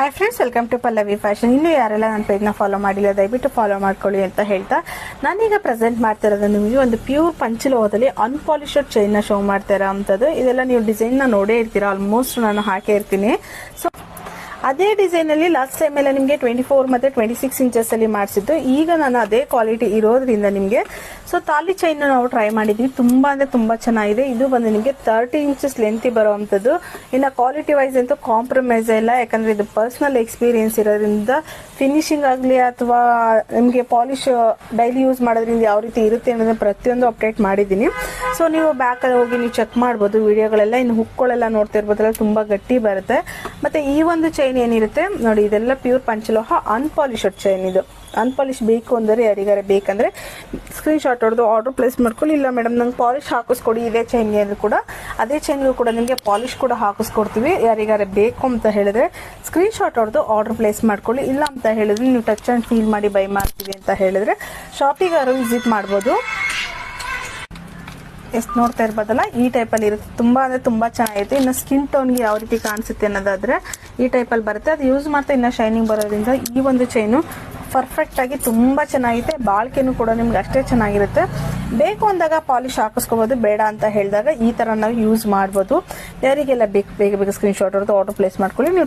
Hi friends welcome to Pallavi fashion ಇನ್ನು ಯಾರೆಲ್ಲ ನನ್ನ ಪೇಜ್ನ ಫಾಲೋ ಮಾಡಿಲ್ಲ, ದಯವಿಟ್ಟು ಫಾಲೋ ಮಾಡ್ಕೊಳ್ಳಿ ಅಂತ ಹೇಳ್ತಾ, ನಾನೀಗ ಪ್ರೆಸೆಂಟ್ ಮಾಡ್ತಿರೋದು ನಿಮಗೆ ಒಂದು ಪ್ಯೂರ್ ಪಂಚಲೋಹದಲ್ಲಿ ಅನ್ಪಾಲಿಶ್ಡ್ ಚೈನ್ನ ಶೋ ಮಾಡ್ತಾ ಇರೋ ಅಂಥದ್ದು ಇದೆಲ್ಲ ನೀವು ಡಿಸೈನ್ನ ನೋಡೇ ಇರ್ತೀರಾ ಆಲ್ಮೋಸ್ಟ್ ನಾನು ಹಾಕೇ ಇರ್ತೀನಿ. ಸೊ ಅದೇ ಡಿಸೈನ್ ಅಲ್ಲಿ ಲಾಸ್ಟ್ ಟೈಮ್ ಎಲ್ಲ ನಿಮಗೆ ಟ್ವೆಂಟಿ ಫೋರ್ ಮತ್ತೆ ಟ್ವೆಂಟಿ ಸಿಕ್ಸ್ ಇಂಚಸ್ ಅಲ್ಲಿ ಮಾಡಿಸಿದ್ದು. ಈಗ ನಾನು ಅದೇ ಕ್ವಾಲಿಟಿ ಇರೋದ್ರಿಂದ ನಿಮಗೆ. ಸೊ ತಾಲಿ ಚೈನ್ ನಾವು ಟ್ರೈ ಮಾಡಿದ್ವಿ. ತುಂಬಾ ಅಂದ್ರೆ ತುಂಬಾ ಚೆನ್ನಾಗಿದೆ. ಇದು ಬಂದು ನಿಮಗೆ ತರ್ಟಿ ಇಂಚಸ್ ಲೆಂತ್ ಬರುವಂತದ್ದು ಇನ್ನು ಕ್ವಾಲಿಟಿ ವೈಸ್ ಅಂತೂ ಕಾಂಪ್ರಮೈಸ್ ಇಲ್ಲ. ಯಾಕಂದ್ರೆ ಇದು ಪರ್ಸನಲ್ ಎಕ್ಸ್ಪೀರಿಯನ್ಸ್ ಇರೋದ್ರಿಂದ ಫಿನಿಶಿಂಗ್ ಆಗಲಿ ಅಥವಾ ನಿಮಗೆ ಪಾಲಿಶ್ ಡೈಲಿ ಯೂಸ್ ಮಾಡೋದ್ರಿಂದ ಯಾವ ರೀತಿ ಇರುತ್ತೆ ಅನ್ನೋದನ್ನ ಪ್ರತಿಯೊಂದು ಅಪ್ಡೇಟ್ ಮಾಡಿದ್ದೀನಿ. ಸೊ ನೀವು ಬ್ಯಾಕ್ ಅಲ್ಲಿ ಹೋಗಿ ನೀವು ಚೆಕ್ ಮಾಡ್ಬೋದು. ವಿಡಿಯೋಗಳೆಲ್ಲ ಇನ್ನು ಹುಕ್ಗಳೆಲ್ಲ ನೋಡ್ತಾ ಇರ್ಬೋದಲ್ಲ, ತುಂಬಾ ಗಟ್ಟಿ ಬರುತ್ತೆ. ಮತ್ತೆ ಈ ಒಂದು ಚೈನ್ ಏನಿರುತ್ತೆ? ನೋಡಿ, ಇದೆಲ್ಲ ಪ್ಯೂರ್ ಪಂಚಲೋಹ ಅನ್ಪಾಲಿಶ್ಡ್ ಚೈನ್ ಇದು. ಅನ್ಪಾಲಿಶ್ ಬೇಕು ಅಂದರೆ ಯಾರಿಗಾರೆ ಬೇಕಂದ್ರೆ ಸ್ಕ್ರೀನ್ ಶಾಟ್ ಹೊಡೆದು ಆರ್ಡರ್ ಪ್ಲೇಸ್ ಮಾಡ್ಕೊಳ್ಳಿ. ಇಲ್ಲ ಮೇಡಮ್ ನಂಗೆ ಪಾಲಿಶ್ ಹಾಕಿಸ್ಕೊಡಿ, ಇದೇ ಚೈನ್ಗೆ ಅಂದರೆ ಕೂಡ. ಅದೇ ಚೈನ್ಗೂ ಕೂಡ ನಿಮಗೆ ಪಾಲಿಶ್ ಕೂಡ ಹಾಕಿಸ್ಕೊಡ್ತೀವಿ. ಯಾರಿಗಾರ ಬೇಕು ಅಂತ ಹೇಳಿದ್ರೆ ಸ್ಕ್ರೀನ್ ಶಾಟ್ ಹೊಡೆದು ಆರ್ಡರ್ ಪ್ಲೇಸ್ ಮಾಡ್ಕೊಳ್ಳಿ. ಇಲ್ಲ ಅಂತ ಹೇಳಿದ್ರೆ ನೀವು ಟಚ್ ಆ್ಯಂಡ್ ಫೀಲ್ ಮಾಡಿ ಬೈ ಮಾಡ್ತೀವಿ ಅಂತ ಹೇಳಿದ್ರೆ ಶಾಪಿಗಾರು ವಿಸಿಟ್ ಮಾಡ್ಬೋದು. ಎಷ್ಟು ನೋಡ್ತಾ ಇರ್ಬೋದಲ್ಲ, ಈ ಟೈಪಲ್ಲಿ ಇರುತ್ತೆ. ತುಂಬಾ ಅಂದ್ರೆ ತುಂಬಾ ಚೆನ್ನಾಗಿರುತ್ತೆ ಇನ್ನು ಸ್ಕಿನ್ ಟೋನ್ಗೆ ಯಾವ ರೀತಿ ಕಾಣಿಸುತ್ತೆ ಅನ್ನೋದಾದ್ರೆ, ಈ ಟೈಪಲ್ಲಿ ಬರುತ್ತೆ. ಅದು ಯೂಸ್ ಮಾಡ್ತಾ ಇನ್ನು ಶೈನಿಂಗ್ ಬರೋದ್ರಿಂದ ಈ ಒಂದು ಚೈನು ಪರ್ಫೆಕ್ಟ್ ಆಗಿ ತುಂಬಾ ಚೆನ್ನಾಗಿದೆ ಬಾಳ್ಕೆನೂ ಕೂಡ ನಿಮ್ಗೆ ಅಷ್ಟೇ ಚೆನ್ನಾಗಿರುತ್ತೆ. ಬೇಕು ಅಂದಾಗ ಪಾಲಿಶ್ ಹಾಕಿಸ್ಕೋಬಹುದು ಬೇಡ ಅಂತ ಹೇಳಿದಾಗ ಈ ಥರ ನಾವು ಯೂಸ್ ಮಾಡ್ಬೋದು. ಯಾರಿಗೆಲ್ಲ ಬೇಕು, ಬೇಗ ಬೇಗ ಸ್ಕ್ರೀನ್ ಶಾಟ್ ಹೊಡೆದು ಆರ್ಡರ್ ಪ್ಲೇಸ್ ಮಾಡ್ಕೊಳ್ಳಿ. ನೀವು